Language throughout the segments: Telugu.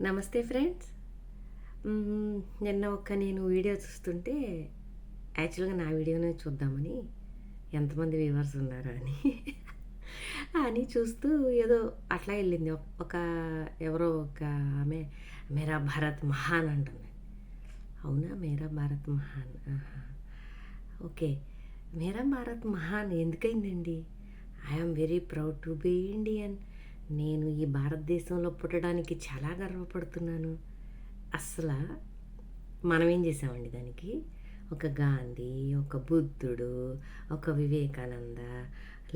నమస్తే ఫ్రెండ్స్. నిన్న ఒక్క నేను వీడియో చూస్తుంటే యాక్చువల్గా నా వీడియోనే చూద్దామని ఎంతమంది వ్యూవర్స్ ఉన్నారు అని. అని చూస్తూ ఏదో అట్లా వెళ్ళింది. ఒక- ఎవరో ఒక ఆమె మేరా భారత్ మహాన్ అంటుంది. అవునా? మేరా భారత్ మహాన్. ఓకే. మేరా భారత్ మహాన్ ఎందుకైందండి? I'm very proud to be Indian నేను ఈ భారతదేశంలో పుట్టడానికి చాలా గర్వపడుతున్నాను. అసలు మనం ఏం చేసామండి దానికి? ఒక గాంధీ ఒక బుద్ధుడు ఒక వివేకానంద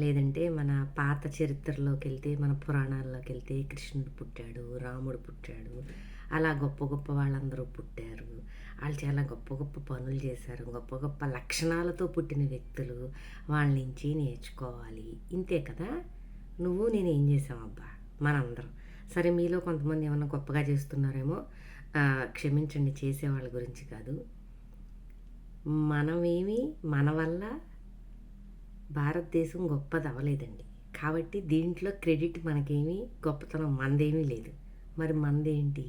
లేదంటే మన పాత చరిత్రలోకి వెళ్తే మన పురాణాల్లోకి వెళ్తే కృష్ణుడు పుట్టాడు రాముడు పుట్టాడు అలా గొప్ప గొప్ప వాళ్ళందరూ పుట్టారు. వాళ్ళు చాలా గొప్ప గొప్ప పనులు చేశారు గొప్ప గొప్ప లక్షణాలతో పుట్టిన వ్యక్తులు వాళ్ళ నుంచి నేర్చుకోవాలి. ఇంతే కదా? నువ్వు నేను ఏం చేసాం అబ్బా? మనందరం. సరే మీలో కొంతమంది ఏమన్నా గొప్పగా చేస్తున్నారేమో క్షమించండి చేసే వాళ్ళ గురించి కాదు. మనమేమి మన వల్ల భారతదేశం గొప్పది అవ్వలేదండి కాబట్టి దీంట్లో క్రెడిట్ మనకేమీ గొప్పతనం మనదేమీ లేదు. మరి మనదేంటి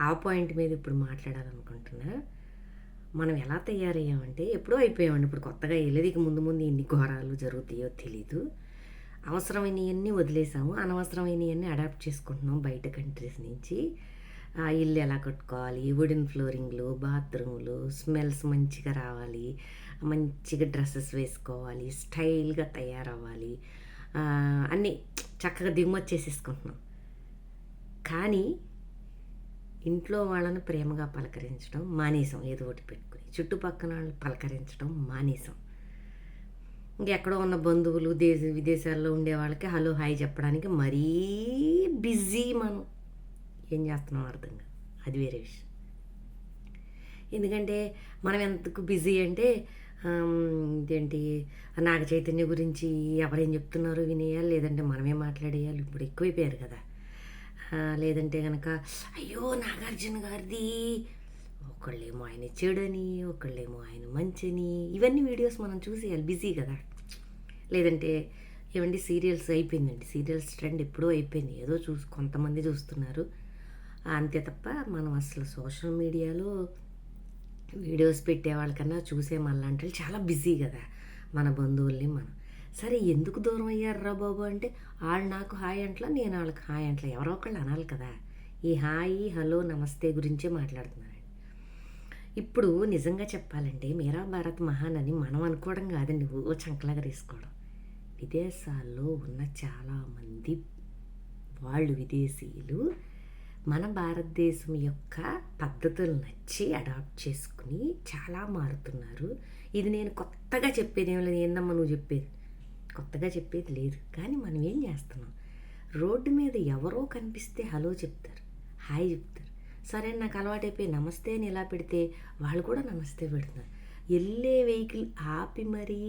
ఆ పాయింట్ మీద ఇప్పుడు మాట్లాడాలనుకుంటున్నా. మనం ఎలా తయారయ్యామంటే ఎప్పుడో అయిపోయామండి. ఇప్పుడు కొత్తగా వెళ్ళేది ముందు ముందు ఎన్ని ఘోరాలు జరుగుతాయో తెలీదు. అవసరమైనవన్నీ వదిలేసాము. అనవసరమైనవన్నీ అడాప్ట్ చేసుకుంటున్నాం బయట కంట్రీస్ నుంచి. ఇల్లు ఎలా కట్టుకోవాలి? వుడెన్ ఫ్లోరింగ్లు బాత్రూములు స్మెల్స్ మంచిగా రావాలి. మంచిగా డ్రెస్సెస్ వేసుకోవాలి. స్టైల్గా తయారవ్వాలి. అన్నీ చక్కగా దిగుమతి చేసేసుకుంటున్నాం. కానీ ఇంట్లో వాళ్ళని ప్రేమగా పలకరించడం మానేసాం. ఏదో ఒకటి పెట్టుకుని. చుట్టుపక్కల వాళ్ళని పలకరించడం మానేసాం. ఇంకెక్కడో ఉన్న బంధువులు దేశ విదేశాల్లో ఉండే వాళ్ళకి హలో హాయ్ చెప్పడానికి మరీ బిజీ మనం. ఏం చేస్తున్నాం అర్థంగా అది వేరే విషయం. ఎందుకంటే మనం ఎంతకు బిజీ అంటే ఇదేంటి నాగ చైతన్య గురించి ఎవరేం చెప్తున్నారో వినేయాలి లేదంటే మనమే మాట్లాడేయాలి ఇప్పుడు ఎక్కువైపోయారు కదా. లేదంటే కనుక అయ్యో నాగార్జున గారిది ఒకళ్ళేమో ఆయన చెడని ఒకళ్ళేమో ఆయన మంచిని. ఇవన్నీ వీడియోస్ మనం చూసేయాలి. బిజీ కదా. లేదంటే ఏమండి సీరియల్స్ అయిపోయిందండి. సీరియల్స్ ట్రెండ్ ఎప్పుడో అయిపోయింది ఏదో చూసి కొంతమంది చూస్తున్నారు. అంతే తప్ప మనం అసలు సోషల్ మీడియాలో వీడియోస్ పెట్టే వాళ్ళకన్నా చూసే మళ్ళంటే చాలా బిజీ కదా. మన బంధువుల్ని మనం. సరే ఎందుకు దూరం అయ్యారా బాబు అంటే వాళ్ళు నాకు హాయ్ అంట్లా నేను వాళ్ళకి హాయ్ అంట్లా. ఎవరో ఒకళ్ళు అనాలి కదా. ఈ హాయ్ హలో నమస్తే గురించే మాట్లాడుతున్నాను ఇప్పుడు నిజంగా చెప్పాలంటే మీరా భారత్ మహాన్ అని మనం అనుకోవడం కాదండి. ఓ చంకలాగా తీసుకోవడం. విదేశాల్లో ఉన్న చాలామంది వాళ్ళు విదేశీయులు మన భారతదేశం యొక్క పద్ధతులు నచ్చి అడాప్ట్ చేసుకుని చాలా మారుతున్నారు. ఇది నేను కొత్తగా చెప్పేది ఏం లేదు. ఏందమ్మా నువ్వు చెప్పేది? కొత్తగా చెప్పేది లేదు. కానీ మనం ఏం చేస్తున్నాం? రోడ్డు మీద ఎవరో కనిపిస్తే హలో చెప్తారు. హాయ్ చెప్తారు. సరే నాకు అలవాటైపోయి నమస్తే అని ఇలా పెడితే వాళ్ళు కూడా నమస్తే పెడుతున్నారు. వెళ్ళే వెహికల్ ఆపి మరీ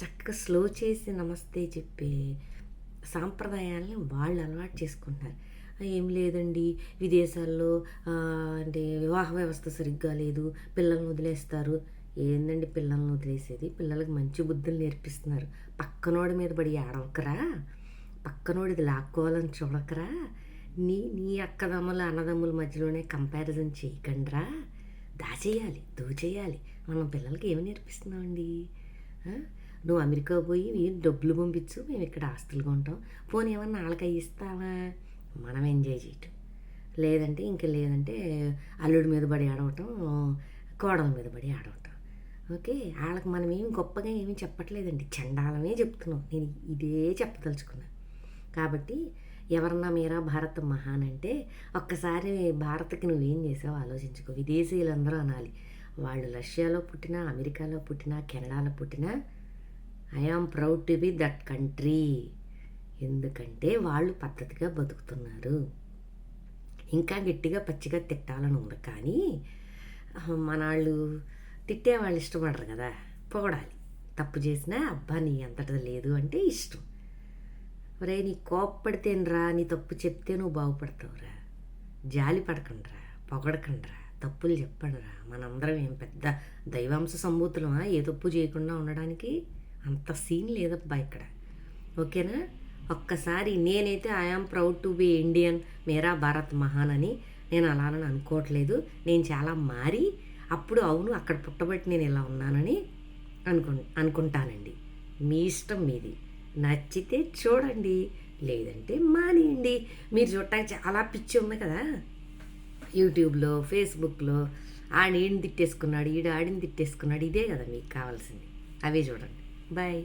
చక్కగా స్లో చేసి నమస్తే చెప్పే సాంప్రదాయాలని వాళ్ళు అలవాటు చేసుకుంటున్నారు. ఏం లేదండి విదేశాల్లో అంటే వివాహ వ్యవస్థ సరిగ్గా లేదు పిల్లల్ని వదిలేస్తారు. ఏందండి పిల్లల్ని వదిలేసేది? పిల్లలకు మంచి బుద్ధులు నేర్పిస్తున్నారు. పక్కనోడి మీద పడి ఆడవకరా పక్కనోడిది లాక్కోవాలని చూడకరా? నీ నీ అక్కదమ్ముల అన్నదమ్ముల మధ్యలోనే కంపారిజన్ చేయకండిరా. దాచేయాలి దోచేయాలి. మనం పిల్లలకి ఏమి నేర్పిస్తున్నామండి? నువ్వు అమెరికా పోయి డబ్బులు పంపించు మేము ఇక్కడ ఆస్తులు కొంటాం పోనీ ఏమన్నా వాళ్ళకి ఇస్తావా? మనం ఎంజాయ్ చేయటం. లేదంటే ఇంకా లేదంటే అల్లుడి మీద పడి ఆడవటం కోడల మీద పడి ఆడవటం ఓకే? వాళ్ళకి మనం ఏమి గొప్పగా ఏమీ చెప్పట్లేదండి. చండాలమే చెప్తున్నాం. నేను ఇదే చెప్పదలుచుకున్నాను కాబట్టి ఎవరన్నా మీరా భారత్ మహాన్ అంటే ఒక్కసారి భారత్కి నువ్వేం చేసావు ఆలోచించుకో. విదేశీయులందరూ అనాలి. వాళ్ళు రష్యాలో పుట్టినా అమెరికాలో పుట్టినా కెనడాలో పుట్టినా I'm proud to be that country ఎందుకంటే వాళ్ళు పద్ధతిగా బతుకుతున్నారు. ఇంకా గట్టిగా పచ్చిగా తిట్టాలని ఉంది. కానీ మన వాళ్ళు తిట్టే వాళ్ళు ఇష్టపడరు కదా. పొగడాలి. తప్పు చేసినా అబ్బా నీ అంతటది లేదు అంటే ఇష్టం. ఒరే నీ కోప్పడితేనరా నీ తప్పు చెప్తే నువ్వు బాగుపడతావురా. జాలి పడకండిరా పొగడకండిరా తప్పులు చెప్పండిరా. మనందరం ఏం పెద్ద దైవాంశ సంభూతులమా? ఏ తప్పు చేయకుండా ఉండడానికి అంత సీన్ లేదబ్బా ఇక్కడ. ఓకేనా? ఒక్కసారి నేనైతే I'm proud to be Indian మేరా భారత్ మహాన్ అని నేను అలానని అనుకోవట్లేదు. నేను చాలా మారి అప్పుడు అవును అక్కడ పుట్టబట్టి నేను ఇలా ఉన్నానని అనుకు అనుకుంటానండి. మీ ఇష్టం మీది. నచ్చితే చూడండి లేదంటే మానేయండి. మీరు చూడటానికి చాలా పిచ్చి ఉంది కదా. యూట్యూబ్లో ఫేస్బుక్లో ఆడేని తిట్టేసుకున్నాడు ఈడు ఆడిని తిట్టేసుకున్నాడు ఇదే కదా మీకు కావాల్సింది. అవే చూడండి. బాయ్.